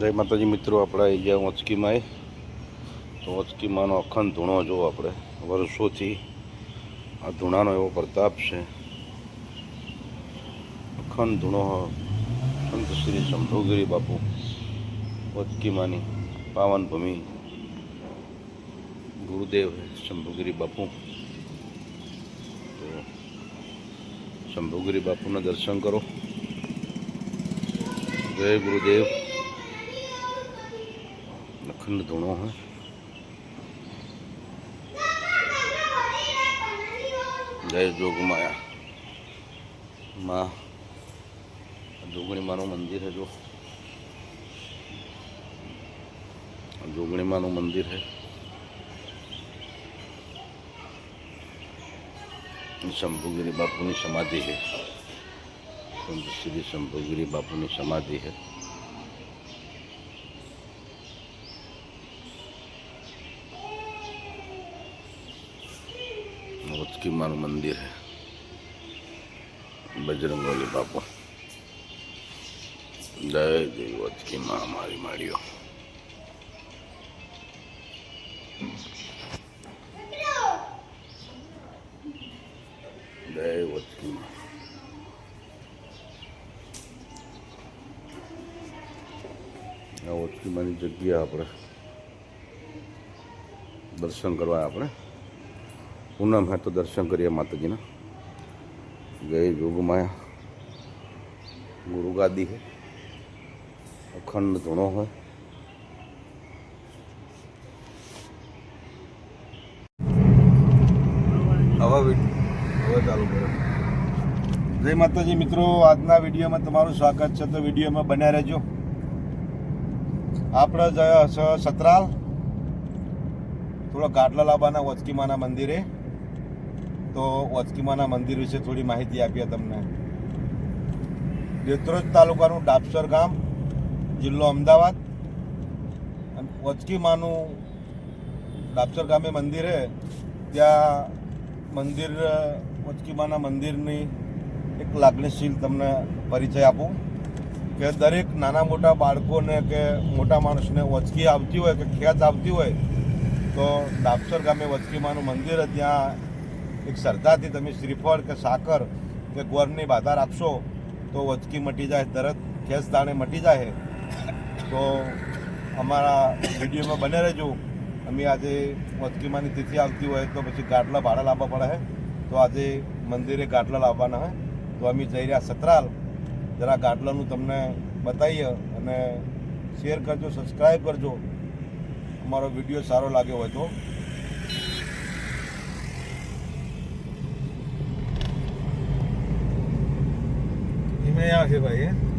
જય માતાજી મિત્રો, આપણે આવી ગયા ઓચકીમાં તો ઓચકીમાંનો અખંડ ધૂણો જો આપણે. વર્ષોથી આ ધૂણાનો એવો પ્રતાપ છે. અખંડ ધૂણો સંત શ્રી શંભુગીરી બાપુ વચકીમાંની પાવન ભૂમિ ગુરુદેવ શંભુગીરી બાપુ. તો શંભુગીરી બાપુના દર્શન કરો. જય ગુરુદેવ. અખંડ ધૂણો હે. જય જોગમાયા માં જોગણી માનું મંદિર હે જો. જોગણી માનું મંદિર હે. શંભુગીરી બાપુની સમાધિ સંત શ્રી શંભુગીરી બાપુની સમાધિ છે વચકી મારું મંદિર છે બજરંગોલી બાપુ. દય દેવી વચકી માં મારી માળીઓ. જગ્યા આપણે. દર્શન કરવા આપણે. પૂનમ હે તો દર્શન કરીએ માતાજીના. જય જોગમાયા ગુરુગાદી હે. અખંડ ધૂણો હોય હવે હવે ચાલુ કરો જય માતાજી મિત્રો, આજના વિડીયોમાં તમારું સ્વાગત છે. તો વિડીયોમાં બન્યા રહેજો. આપણે સતરાલ. થોડા ગાટલા લાબાના વચકીમાના મંદિરે. તો ઓચકીમાના મંદિર વિશે થોડી માહિતી આપીએ તમને. દેત્રોજ તાલુકાનું ડાપસર ગામ, જિલ્લો અમદાવાદ. અને વચકીમાનું ડાબસર ગામે મંદિર છે. ત્યાં મંદિર વચકીમાના મંદિરની એક લાગણીશીલ તમને પરિચય આપું કે દરેક નાના મોટા બાળકોને કે મોટા માણસને વચકી આવતી હોય કે ખ્યાત આવતી હોય તો ડાપસર ગામે વચકીમાનું મંદિર ત્યાં એક શ્રદ્ધાથી તમે શ્રીફળ કે સાકર કે ગોરની બાધા રાખશો તો વચકી મટી જાય તરત ખેસ દાણે મટી જાય. તો અમારા વિડીયોમાં બને રહેજો. અમે આજે વચકીમાંની તિથિ આવતી હોય તો પછી ગાટલા ભાડા લાવવા પડે હે. તો આજે મંદિરે ગાટલા લાવવાના હોય તો અમે જઈ રહ્યા સતરાલ. જરા ગાટલાનું તમને બતાવીએ અને શેર કરજો સબસ્ક્રાઈબ કરજો. અમારો વીડિયો સારો લાગ્યો હોય તો. também ao vivo aí.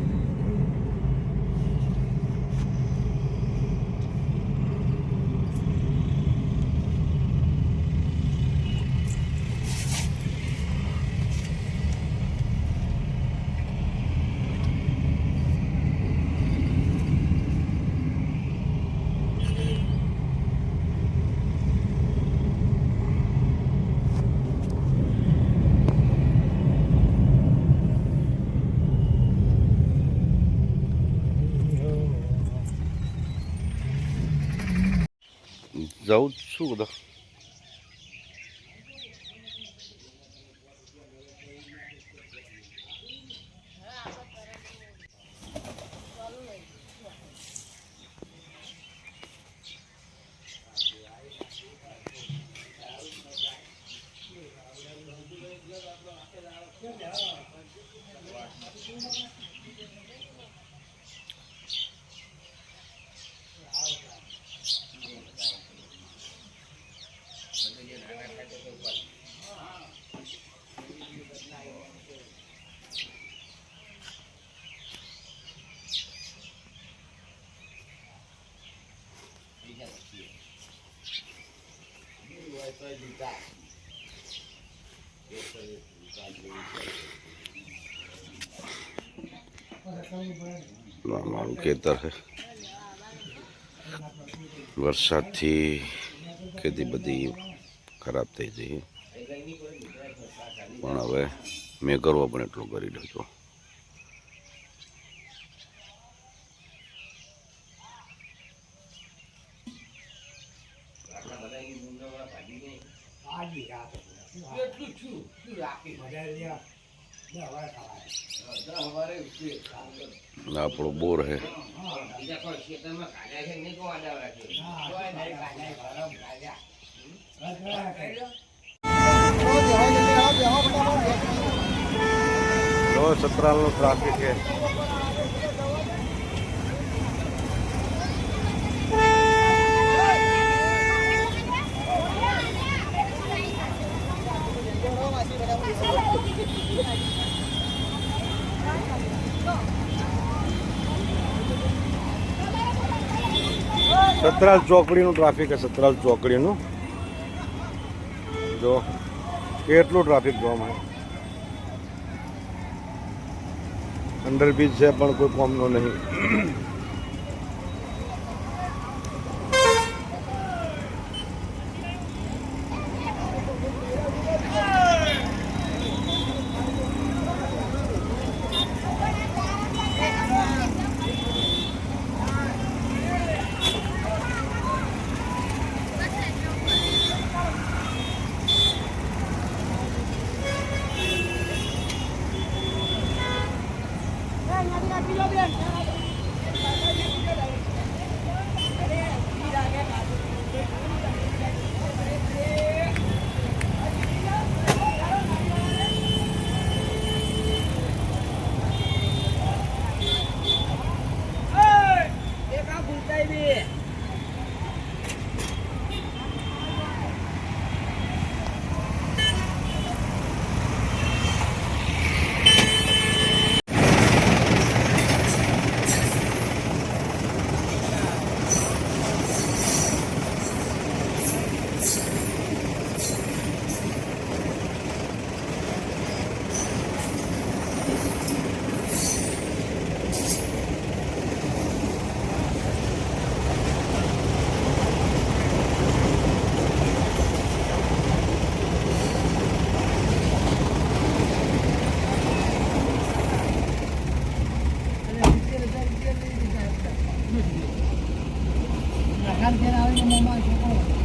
ભાઈ હે? મારું ખેતર છે. વરસાદથી ખેતી બધી ખરાબ થઈ ગઈ. પણ હવે મેં કરવો પણ એટલું કરી દઉં છું એટલું છું શું રાખી આપણો બોર હે બીજા કોઈ ખેતરમાં કાઢ્યા છે નહીં કોઈ આડા રાખી કોઈ નહીં કાઢ્યા ગરમ કાઢ્યા જો સતરાલનો ટ્રાફિક છે સતરાલ ચોકડીનું ટ્રાફિક છે સતરાલ ચોકડીનું. જો, કેટલું ટ્રાફિક જોવા મળે. અંડરબ્રિજ છે પણ કોઈ કોમનો નહીં. ઘેર ઘેર આવે છે મોમાં છોકરો